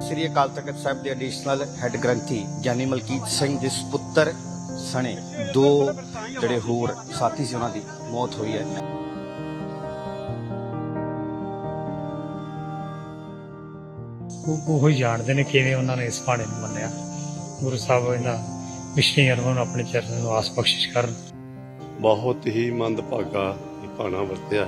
ਸ੍ਰੀ ਅਕਾਲ ਤਖਤ ਸਾਹਿਬ ਦੇ additional head ਗ੍ਰੰਥੀ ਗਿਆਨੀ ਮਲਕੀਤ ਸਿੰਘ ਦੇ ਸੁਪੁੱਤਰ ਸਣੇ ਦੋ ਜਿਹੜੇ ਹੋਰ ਸਾਥੀ ਸੀ ਉਹਨਾਂ ਦੀ ਮੌਤ ਹੋਈ ਹੈ। ਉਹ ਉਹ ਹੀ ਜਾਣਦੇ ਨੇ ਕਿਵੇਂ ਉਹਨਾਂ ਨੇ ਇਸ ਬਾਣੇ ਨੂੰ ਮੰਨਿਆ। ਗੁਰੂ ਸਾਹਿਬ ਇਹਨਾਂ ਮਿਸ਼ਨੀਆਂ ਨੂੰ ਆਪਣੇ ਚਰਨ ਨੂੰ ਆਸ ਬਖਸ਼ਿਸ਼ ਕਰਨ। ਬਹੁਤ ਹੀ ਮੰਦਭਾਗਾ ਇਹ ਭਾਣਾ ਵਰਤਿਆ।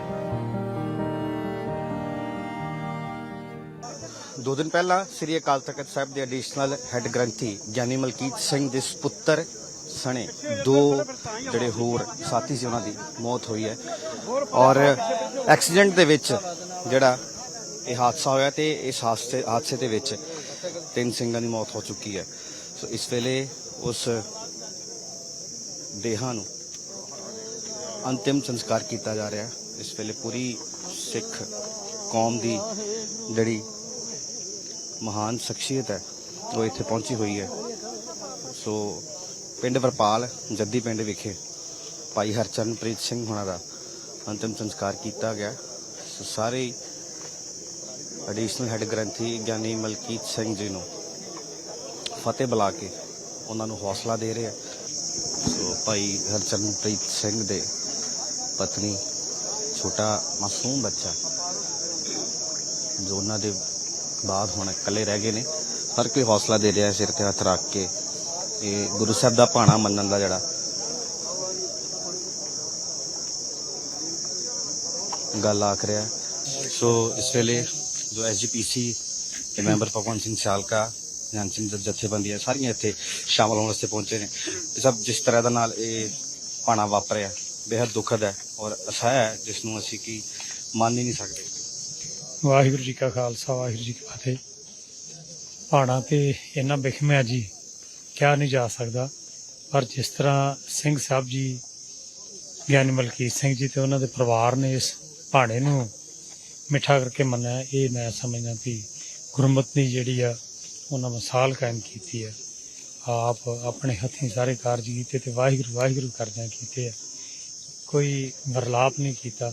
ਦੋ ਦਿਨ ਪਹਿਲਾਂ ਸ੍ਰੀ ਅਕਾਲ ਤਖਤ ਸਾਹਿਬ ਦੇ ਐਡੀਸ਼ਨਲ ਹੈੱਡ ਗ੍ਰੰਥੀ ਗਿਆਨੀ ਮਲਕੀਤ ਸਿੰਘ ਦੇ ਸੁਪੁੱਤਰ ਸਣੇ ਦੋ ਜਿਹੜੇ ਹੋਰ ਸਾਥੀ ਸੀ ਉਹਨਾਂ ਦੀ ਮੌਤ ਹੋਈ ਹੈ। ਔਰ ਐਕਸੀਡੈਂਟ ਦੇ ਵਿੱਚ ਜਿਹੜਾ ਇਹ ਹਾਦਸਾ ਹੋਇਆ ਤੇ ਇਸ ਹਾਦਸੇ ਹਾਦਸੇ ਦੇ ਵਿੱਚ ਤਿੰਨ ਸਿੰਘਾਂ ਦੀ ਮੌਤ ਹੋ ਚੁੱਕੀ ਹੈ। ਸੋ ਇਸ ਵੇਲੇ ਉਸ ਦੇਹਾਂ ਨੂੰ ਅੰਤਿਮ ਸੰਸਕਾਰ ਕੀਤਾ ਜਾ ਰਿਹਾ ਹੈ। ਇਸ ਵੇਲੇ ਪੂਰੀ ਸਿੱਖ ਕੌਮ ਦੀ ਜਿਹੜੀ ਮਹਾਨ ਸ਼ਖਸੀਅਤ ਹੈ। ਉਹ ਇੱਥੇ ਪਹੁੰਚੀ ਹੋਈ ਹੈ। ਸੋ ਪਿੰਡ ਵਰਪਾਲ, ਜੱਦੀ ਪਿੰਡ ਵਿਖੇ ਭਾਈ ਹਰਚਰਨਪ੍ਰੀਤ ਸਿੰਘ ਹੁਣਾਂ ਦਾ ਅੰਤਿਮ ਸੰਸਕਾਰ ਕੀਤਾ ਗਿਆ। ਸੋ ਸਾਰੇ ਐਡੀਸ਼ਨਲ ਹੈੱਡ ਗ੍ਰੰਥੀ ਗਿਆਨੀ ਮਲਕੀਤ ਸਿੰਘ ਜੀ ਨੂੰ ਫਤਿਹ ਬੁਲਾ ਕੇ ਉਹਨਾਂ ਨੂੰ ਹੌਸਲਾ ਦੇ ਰਹੇ ਆ। ਸੋ ਭਾਈ ਹਰਚਰਨਪ੍ਰੀਤ ਸਿੰਘ ਦੇ ਪਤਨੀ, ਛੋਟਾ ਮਾਸੂਮ ਬੱਚਾ, ਜੋ ਉਹਨਾਂ ਦੇ ਬਾਅਦ ਹੁਣ ਇਕੱਲੇ ਰਹਿ ਗਏ ਨੇ। ਹਰ ਕੋਈ ਹੌਸਲਾ ਦੇ ਰਿਹਾ ਸਿਰ ਤੇ ਹੱਥ ਰੱਖ ਕੇ। ਇਹ ਗੁਰੂ ਸਾਹਿਬ ਦਾ ਭਾਣਾ ਮੰਨਣ ਦਾ ਜਿਹੜਾ। ਗੱਲ ਆਖ ਰਿਹਾ। ਸੋ ਇਸ ਵੇਲੇ ਜੋ ਐਸਜੀਪੀਸੀ ਦੇ ਮੈਂਬਰ ਭਗਵੰਤ ਸਿੰਘ ਸਾਲਕਾ ਜਾਨ ਸਿੰਘ ਦੇ ਜਥੇਬੰਦੀਆਂ ਸਾਰੀਆਂ ਇੱਥੇ ਸ਼ਾਮਲ ਹੋਣ ਵਾਸਤੇ ਪਹੁੰਚੇ ਨੇ। ਇਹ ਸਭ ਜਿਸ ਤਰ੍ਹਾਂ ਦਾ ਨਾਲ ਇਹ ਭਾਣਾ ਵਾਪਰਿਆ ਬੇहद ਦੁਖਦ ਹੈ ਔਰ ਅਸਹਿ ਹੈ, ਜਿਸ ਨੂੰ ਅਸੀਂ ਕੀ ਮੰਨ ਹੀ ਨਹੀਂ ਸਕਦੇ। ਵਾਹਿਗੁਰੂ ਜੀ ਕਾ ਖਾਲਸਾ, ਵਾਹਿਗੁਰੂ ਜੀ ਕੀ ਫਤਿਹ। ਪਹਾੜਾਂ ਤੇ ਇਹਨਾਂ ਬਿਖਮਿਆ ਜੀ, ਕਿਹਾ ਨਹੀਂ ਜਾ ਸਕਦਾ। ਪਰ ਜਿਸ ਤਰ੍ਹਾਂ ਸਿੰਘ ਸਾਹਿਬ ਜੀ, ਗਿਆਨੀ ਮਲਕੀਤ ਸਿੰਘ ਜੀ ਤੇ ਉਹਨਾਂ ਦੇ ਪਰਿਵਾਰ ਨੇ ਇਸ ਪਹਾੜੇ ਨੂੰ ਮਿੱਠਾ ਕਰਕੇ ਮੰਨਿਆ, ਇਹ ਮੈਂ ਸਮਝਦਾ ਵੀ ਗੁਰਮਤਿ ਦੀ ਜਿਹੜੀ ਆ, ਉਹਨਾਂ ਮਿਸਾਲ ਕਾਇਮ ਕੀਤੀ ਆ। ਆਪ ਆਪਣੇ ਹੱਥੀਂ ਸਾਰੇ ਕਾਰਜ ਕੀਤੇ ਤੇ ਵਾਹਿਗੁਰੂ ਵਾਹਿਗੁਰੂ ਕਰਦਿਆਂ ਕੀਤੇ ਆ। ਕੋਈ ਵਰਲਾਪ ਨਹੀਂ ਕੀਤਾ।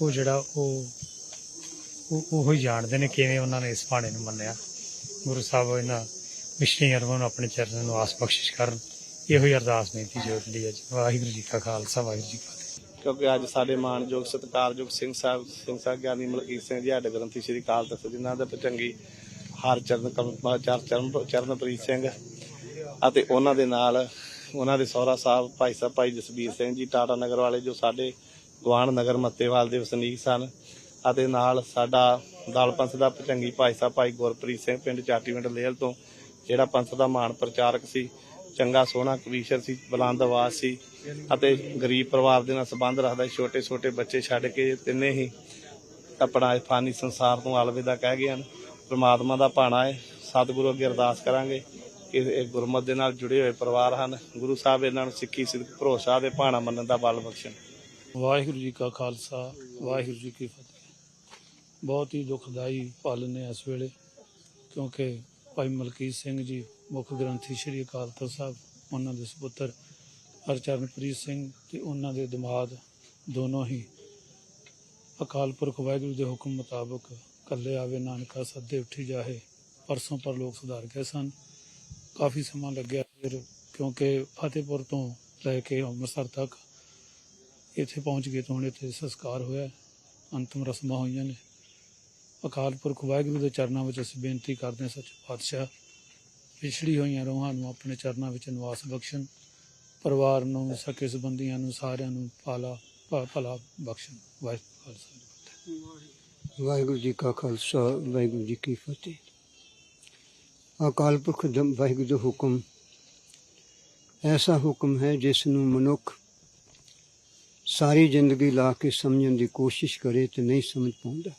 ਉਹ ਜਿਹੜਾ ਉਹ ਉਹ ਉਹ ਹੀ ਜਾਣਦੇ ਨੇ ਕਿਵੇਂ ਉਹਨਾਂ ਨੇ ਇਸ ਬਾਣੇ ਨੂੰ ਮੰਨਿਆ। ਗੁਰੂ ਸਾਹਿਬ ਇਹਨਾਂ ਮਿਸ਼ਨੀਆਂ ਨੂੰ ਆਪਣੇ ਚਰਨ ਨੂੰ ਆਸ ਬਖਸ਼ਿਸ਼ ਕਰਨ, ਇਹੋ ਹੀ ਅਰਦਾਸ ਬੇਨਤੀ ਜੋੜਦੀ ਹੈ। ਜੀ ਵਾਹਿਗੁਰੂ ਜੀ ਕਾ ਖਾਲਸਾ, ਵਾਹਿਗੁਰੂ ਜੀ ਕੀ ਫਤਿਹ। ਕਿਉਂਕਿ ਅੱਜ ਸਾਡੇ ਮਾਣਯੋਗ ਸਤਿਕਾਰਯੋਗ ਸਿੰਘ ਸਾਹਿਬ ਸਿੰਘ ਸਾਹਿਬ ਗਿਆਨੀ ਮਲਕੀਤ ਸਿੰਘ ਜੀ, ਸਾਡੇ ਗ੍ਰੰਥੀ ਸ੍ਰੀ ਅਕਾਲ ਤਖਤ ਜਿਨ੍ਹਾਂ ਦੇ ਪਚੰਗੀ ਹਰ ਚਰਨ ਕਮ- ਚਰਨ ਚਰਨਪ੍ਰੀਤ ਸਿੰਘ ਅਤੇ ਉਹਨਾਂ ਦੇ ਨਾਲ ਉਹਨਾਂ ਦੇ ਸਹੁਰਾ ਸਾਹਿਬ, ਭਾਈ ਸਾਹਿਬ, ਭਾਈ ਜਸਬੀਰ ਸਿੰਘ ਜੀ, ਟਾਟਾ ਨਗਰ ਵਾਲੇ ਜੋ ਸਾਡੇ ਗਵਾਂਢ ਨਗਰ ਮੱਤੇਵਾਲ ਦੇ ਵਸਨੀਕ ਸਨ। ਅਤੇ ਨਾਲ ਸਾਡਾ ਦਲ ਪੰਥ ਦਾ ਪਚੰਗੀ ਭਾਈ ਸਾਹਿਬ ਭਾਈ ਗੁਰਪ੍ਰੀਤ ਸਿੰਘ ਪਿੰਡ ਚਾਟੀਵਿੰਡ ਲੇਲ ਤੋਂ, ਜਿਹੜਾ ਪੰਥ ਦਾ ਮਾਣ ਪ੍ਰਚਾਰਕ ਸੀ, ਚੰਗਾ ਸੋਹਣਾ ਕਵੀਸ਼ਰ ਸੀ ਬੁਲੰਦ ਆਵਾਜ਼ ਸੀ ਅਤੇ ਗਰੀਬ ਪਰਿਵਾਰ ਦੇ ਨਾਲ ਸੰਬੰਧ ਰੱਖਦਾ ਛੋਟੇ ਛੋਟੇ ਬੱਚੇ ਛੱਡ ਕੇ ਤਿੰਨੇ ਹੀ ਆਪਣਾ ਇਸ ਫਾਨੀ ਸੰਸਾਰ ਤੋਂ ਅਲਵਿਦਾ ਕਹਿ ਗਏ ਹਨ। ਪ੍ਰਮਾਤਮਾ ਦਾ ਭਾਣਾ ਹੈ, ਸਤਿਗੁਰੂ ਅੱਗੇ ਅਰਦਾਸ ਕਰਾਂਗੇ ਕਿ ਇਹ ਗੁਰਮਤ ਦੇ ਨਾਲ ਜੁੜੇ ਹੋਏ ਪਰਿਵਾਰ ਹਨ। ਗੁਰੂ ਸਾਹਿਬ ਇਹਨਾਂ ਨੂੰ ਸਿੱਖੀ ਸਿੱਖ ਭਰੋਸਾ ਦੇ ਭਾਣਾ ਮੰਨਣ ਦਾ ਬਲ ਬਖਸ਼ਣ। ਵਾਹਿਗੁਰੂ ਜੀ ਕਾ ਖਾਲਸਾ, ਵਾਹਿਗੁਰੂ ਜੀ ਕੀ ਫਤਿਹ। ਬਹੁਤ ਹੀ ਦੁਖਦਾਈ ਪਲ ਨੇ ਇਸ ਵੇਲੇ, ਕਿਉਂਕਿ ਭਾਈ ਮਲਕੀਤ ਸਿੰਘ ਜੀ, ਮੁੱਖ ਗ੍ਰੰਥੀ ਸ੍ਰੀ ਅਕਾਲ ਤਖਤ ਸਾਹਿਬ, ਉਹਨਾਂ ਦੇ ਸੁਪੁੱਤਰ ਹਰਚਰਨਪ੍ਰੀਤ ਸਿੰਘ ਤੇ ਉਹਨਾਂ ਦੇ ਦਿਮਾਗ ਦੋਨੋਂ ਹੀ ਅਕਾਲ ਪੁਰਖ ਵਾਹਿਗੁਰੂ ਦੇ ਹੁਕਮ ਮੁਤਾਬਕ ਕੱਲੇ ਆਵੇ ਨਾਨਕਾ ਸੱਦੇ ਉੱਠੀ ਜਾਹੇ ਪਰਸੋਂ ਪਰ ਲੋਕ ਸੁਧਾਰ ਗਏ ਸਨ। ਕਾਫੀ ਸਮਾਂ ਲੱਗਿਆ ਫਿਰ, ਕਿਉਂਕਿ ਫਤਿਹਪੁਰ ਤੋਂ ਲੈ ਕੇ ਅੰਮ੍ਰਿਤਸਰ ਤੱਕ ਇੱਥੇ ਪਹੁੰਚ ਗਏ ਤਾਂ ਹੁਣ ਇੱਥੇ ਸੰਸਕਾਰ ਹੋਇਆ, ਅੰਤਮ ਰਸਮਾਂ ਹੋਈਆਂ ਨੇ। ਅਕਾਲ ਪੁਰਖ ਵਾਹਿਗੁਰੂ ਦੇ ਚਰਨਾਂ ਵਿੱਚ ਅਸੀਂ ਬੇਨਤੀ ਕਰਦੇ ਹਾਂ ਸੱਚ ਪਾਤਸ਼ਾਹ ਵਿਛੜੀ ਹੋਈਆਂ ਰੋਹਾਂ ਨੂੰ ਆਪਣੇ ਚਰਨਾਂ ਵਿੱਚ ਨਿਵਾਸ ਬਖਸ਼ਣ, ਪਰਿਵਾਰ ਨੂੰ, ਸਕੇ ਸੰਬੰਧੀਆਂ ਨੂੰ, ਸਾਰਿਆਂ ਨੂੰ ਪਾਲਾ ਭਲਾ ਬਖਸ਼ਣ। ਵਾਹਿਗੁਰੂ ਖਾਲਸਾ ਜੀ ਵਾਹਿਗੁਰੂ ਜੀ ਕਾ ਖਾਲਸਾ, ਵਾਹਿਗੁਰੂ ਜੀ ਕੀ ਫਤਿਹ। ਅਕਾਲ ਪੁਰਖ ਦਾ, ਵਾਹਿਗੁਰੂ ਦਾ ਹੁਕਮ ਐਸਾ ਹੁਕਮ ਹੈ ਜਿਸ ਨੂੰ ਮਨੁੱਖ ਸਾਰੀ ਜ਼ਿੰਦਗੀ ਲਾ ਕੇ ਸਮਝਣ ਦੀ ਕੋਸ਼ਿਸ਼ ਕਰੇ ਤੇ ਨਹੀਂ ਸਮਝ ਪਾਉਂਦਾ।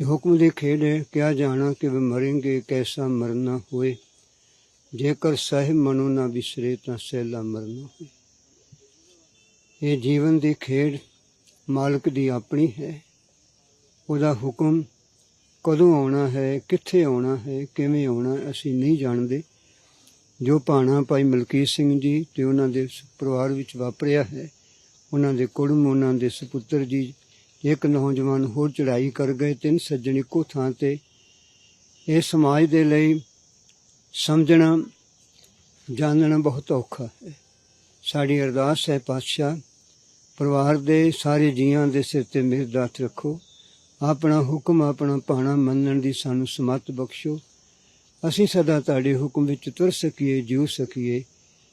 ਇਹ ਹੁਕਮ ਦੀ ਖੇਡ ਹੈ ਕਿਆ ਜਾਣਾ ਕਿ ਵੇ ਕੈਸਾ ਮਰਨਾ ਹੋਏ। ਜੇਕਰ ਸਾਹਿਬ ਮਨੋ ਨਾ ਵਿਸਰੇ, ਤਾਂ ਸਹਿਲਾ ਮਰਨਾ ਹੋਏ। ਇਹ ਜੀਵਨ ਦੀ ਖੇਡ ਮਾਲਕ ਦੀ ਆਪਣੀ ਹੈ। ਉਹਦਾ ਹੁਕਮ ਕਦੋਂ ਆਉਣਾ ਹੈ, ਕਿੱਥੇ ਆਉਣਾ ਹੈ, ਕਿਵੇਂ ਆਉਣਾ, ਅਸੀਂ ਨਹੀਂ ਜਾਣਦੇ। ਜੋ ਭਾਣਾ ਭਾਈ ਮਲਕੀਤ ਸਿੰਘ ਜੀ ਤੇ ਉਹਨਾਂ ਦੇ ਪਰਿਵਾਰ ਵਿੱਚ ਵਾਪਰਿਆ ਹੈ, ਉਹਨਾਂ ਦੇ ਕੁੜਮ, ਉਹਨਾਂ ਦੇ ਸੁਪੁੱਤਰ ਜੀ ਇੱਕ ਨੌਜਵਾਨ ਹੋਰ ਚੜ੍ਹਾਈ ਕਰ ਗਏ, ਤਿੰਨ ਸੱਜਣ ਇੱਕੋ ਥਾਂ ਤੇ। ਇਹ ਸਮਾਜ ਦੇ ਲਈ ਸਮਝਣਾ, ਜਾਣਨਾ ਬਹੁਤ ਔਖਾ ਹੈ। ਸਾਡੀ ਅਰਦਾਸ ਹੈ, ਪਾਤਸ਼ਾਹ, ਪਰਿਵਾਰ ਦੇ ਸਾਰੇ ਜੀਆਂ ਦੇ ਸਿਰ ਤੇ ਮਿਹਰ ਦਾ ਰੱਖੋ। ਆਪਣਾ ਹੁਕਮ, ਆਪਣਾ ਪਾਣਾ ਮੰਨਣ ਦੀ ਸਾਨੂੰ ਸਮੱਤ ਬਖਸ਼ੋ। ਅਸੀਂ ਸਦਾ ਤੁਹਾਡੇ ਹੁਕਮ ਵਿੱਚ ਤੁਰ ਸਕੀਏ, ਜੀਉ ਸਕੀਏ।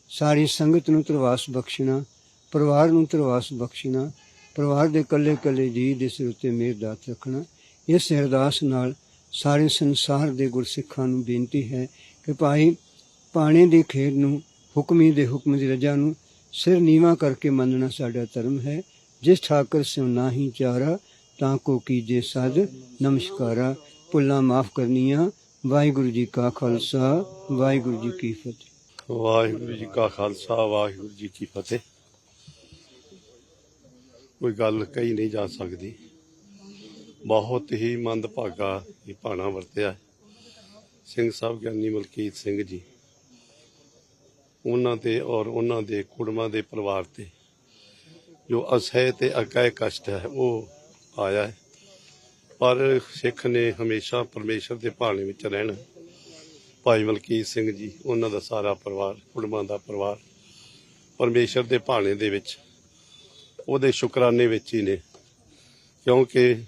ਸਾਰੀ ਸੰਗਤ ਨੂੰ ਤਰਵਾਸ ਬਖਸ਼ਣਾ, ਪਰਿਵਾਰ ਨੂੰ ਤਰਵਾਸ ਬਖਸ਼ਣਾ ਪਰਿਵਾਰ ਦੇ ਇਕੱਲੇ ਇਕੱਲੇ ਜੀ ਦੇ ਸਿਰ ਉੱਤੇ ਮਿਹਰ ਦਾਤ ਰੱਖਣਾ, ਇਸ ਅਰਦਾਸ ਨਾਲ ਸਾਰੇ ਸੰਸਾਰ ਦੇ ਗੁਰਸਿੱਖਾਂ ਨੂੰ ਬੇਨਤੀ ਹੈ ਕਿ ਭਾਈ ਪਾਣੀ ਦੀ ਖੇਡ ਨੂੰ, ਹੁਕਮੀ ਦੇ ਹੁਕਮ ਦੀ ਰਜਾ ਨੂੰ ਸਿਰ ਨੀਵਾ ਕਰਕੇ ਮੰਨਣਾ ਸਾਡਾ ਧਰਮ ਹੈ। ਜਿਸ ਠਾਕਰ ਸਿਉ ਨਾਹੀ ਚਾਰਾ, ਤਾਂ ਕੋ ਕੀਜੇ ਸਦ ਨਮਸਕਾਰਾ, ਭੁੱਲਾਂ ਮਾਫ ਕਰਨੀਆਂ। ਵਾਹਿਗੁਰੂ ਜੀ ਕਾ ਖਾਲਸਾ, ਵਾਹਿਗੁਰੂ ਜੀ ਕੀ ਫਤਿਹ। ਵਾਹਿਗੁਰੂ ਜੀ ਕਾ ਖਾਲਸਾ, ਵਾਹਿਗੁਰੂ ਜੀ ਕੀ ਫਤਿਹ। ਕੋਈ ਗੱਲ ਕਹੀ ਨਹੀਂ ਜਾ ਸਕਦੀ। ਬਹੁਤ ਹੀ ਮੰਦਭਾਗਾ ਇਹ ਭਾਣਾ ਵਰਤਿਆ ਸਿੰਘ ਸਾਹਿਬ ਗਿਆਨੀ ਮਲਕੀਤ ਸਿੰਘ ਜੀ, ਉਹਨਾਂ ਤੇ ਔਰ ਉਹਨਾਂ ਦੇ ਕੁੜਮਾਂ ਦੇ ਪਰਿਵਾਰ ਤੇ ਜੋ ਅਸਹਿ ਤੇ ਅਕਾਇ ਕਸ਼ਟ ਹੈ, ਉਹ ਆਇਆ ਹੈ। ਪਰ ਸਿੱਖ ਨੇ ਹਮੇਸ਼ਾ ਪਰਮੇਸ਼ਰ ਦੇ ਭਾਣੇ ਵਿੱਚ ਰਹਿਣਾ ਭਾਈ ਮਲਕੀਤ ਸਿੰਘ ਜੀ, ਉਹਨਾਂ ਦਾ ਸਾਰਾ ਪਰਿਵਾਰ, ਕੁੜਮਾਂ ਦਾ ਪਰਿਵਾਰ ਪਰਮੇਸ਼ਰ ਦੇ ਭਾਣੇ ਦੇ ਵਿੱਚ ਉਹਦੇ ਸ਼ੁਕਰਾਨੇ ਵਿੱਚ ਹੀ ਨੇ। ਕਿਉਂਕਿ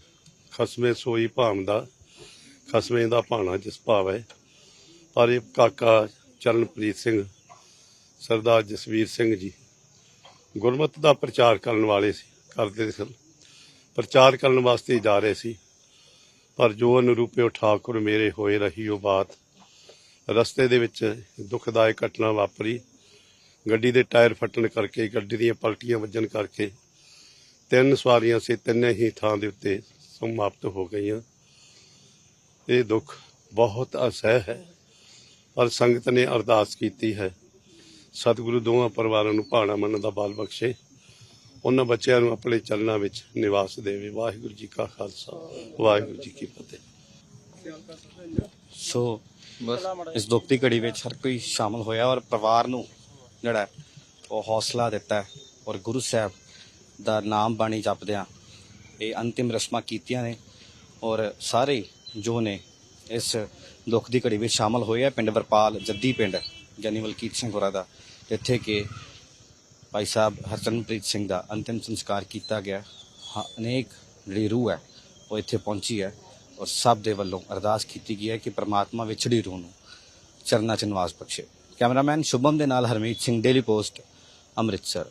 ਖਸਮੇ ਸੋਈ ਭਾਵਦਾ ਖਸਮੇ ਦਾ ਭਾਣਾ ਜਿਸ ਭਾਵ ਹੈ। ਪਰ ਇਹ ਕਾਕਾ ਚਰਨਪ੍ਰੀਤ ਸਿੰਘ, ਸਰਦਾਰ ਜਸਵੀਰ ਸਿੰਘ ਜੀ, ਗੁਰਮਤਿ ਦਾ ਪ੍ਰਚਾਰ ਕਰਨ ਵਾਲੇ ਸੀ, ਕਰਦੇ ਸਨ। ਪ੍ਰਚਾਰ ਕਰਨ ਵਾਸਤੇ ਜਾ ਰਹੇ ਸੀ। ਪਰ ਜੋ ਅਨੁਰੂਪਿਓ ਠਾਕੁਰ ਮੇਰੇ ਹੋਏ ਰਹੀ ਉਹ ਬਾਤ ਰਸਤੇ ਦੇ ਵਿੱਚ ਦੁਖਦਾਇਕ ਘਟਨਾ ਵਾਪਰੀ। ਗੱਡੀ ਦੇ ਟਾਇਰ ਫਟਣ ਕਰਕੇ, ਗੱਡੀ ਦੀਆਂ ਪਲਟੀਆਂ ਵੱਜਣ ਕਰਕੇ ਤਿੰਨ ਸਵਾਰੀਆਂ ਸੀ, ਤਿੰਨੇ ਹੀ ਥਾਂ ਦੇ ਉੱਤੇ ਸਮਾਪਤ ਹੋ ਗਈਆਂ। ਇਹ ਦੁੱਖ ਬਹੁਤ ਅਸਹਿ ਹੈ, ਪਰ ਸੰਗਤ ਨੇ ਅਰਦਾਸ ਕੀਤੀ ਹੈ। ਸਤਿਗੁਰੂ ਦੋਵਾਂ ਪਰਿਵਾਰਾਂ ਨੂੰ ਭਾਣਾ ਮੰਨਣ ਦਾ ਬਾਲ ਬਖਸ਼ੇ। ਉਹਨਾਂ ਬੱਚਿਆਂ ਨੂੰ ਆਪਣੇ ਚਰਨਾਂ ਵਿੱਚ ਨਿਵਾਸ ਦੇਵੇ। ਵਾਹਿਗੁਰੂ ਜੀ ਕਾ ਖਾਲਸਾ, ਵਾਹਿਗੁਰੂ ਜੀ ਕੀ ਫਤਿਹ। ਸੋ ਬਸ ਇਸ ਦੁੱਖ ਦੀ ਘੜੀ ਵਿੱਚ ਹਰ ਕੋਈ ਸ਼ਾਮਲ ਹੋਇਆ ਔਰ ਪਰਿਵਾਰ ਨੂੰ ਜਿਹੜਾ ਉਹ ਹੌਸਲਾ ਦਿੱਤਾ ਔਰ ਗੁਰੂ ਸਾਹਿਬ ਦਾ ਨਾਮ ਬਾਣੀ ਜਪਦਿਆਂ ਇਹ ਅੰਤਿਮ ਰਸਮਾਂ ਕੀਤੀਆਂ ਨੇ ਔਰ ਸਾਰੇ ਜੋ ਨੇ ਇਸ ਦੁੱਖ ਦੀ ਘੜੀ ਵਿੱਚ ਸ਼ਾਮਲ ਹੋਏ ਆ ਪਿੰਡ ਵਰਪਾਲ ਜੱਦੀ ਪਿੰਡ ਜਾਨੀ ਮਲਕੀਤ ਸਿੰਘ ਹੋਰਾਂ ਦਾ ਜਿੱਥੇ ਕਿ ਭਾਈ ਸਾਹਿਬ ਹਰਚੰਦਪ੍ਰੀਤ ਸਿੰਘ ਦਾ ਅੰਤਿਮ ਸੰਸਕਾਰ ਕੀਤਾ ਗਿਆ। ਹਾਂ, ਅਨੇਕ ਜਿਹੜੀ ਰੂਹ ਹੈ ਉਹ ਇੱਥੇ ਪਹੁੰਚੀ ਹੈ ਔਰ ਸਭ ਦੇ ਵੱਲੋਂ ਅਰਦਾਸ ਕੀਤੀ ਗਈ ਹੈ ਕਿ ਪ੍ਰਮਾਤਮਾ ਵਿਛੜੀ ਰੂਹ ਨੂੰ ਚਰਨਾਂ 'ਚ ਨਿਵਾਸ ਬਖਸ਼ੇ। ਕੈਮਰਾਮੈਨ ਸ਼ੁਭਮ ਦੇ ਨਾਲ ਹਰਮੀਤ ਸਿੰਘ ਡੇਲੀ ਪੋਸਟ ਅੰਮ੍ਰਿਤਸਰ।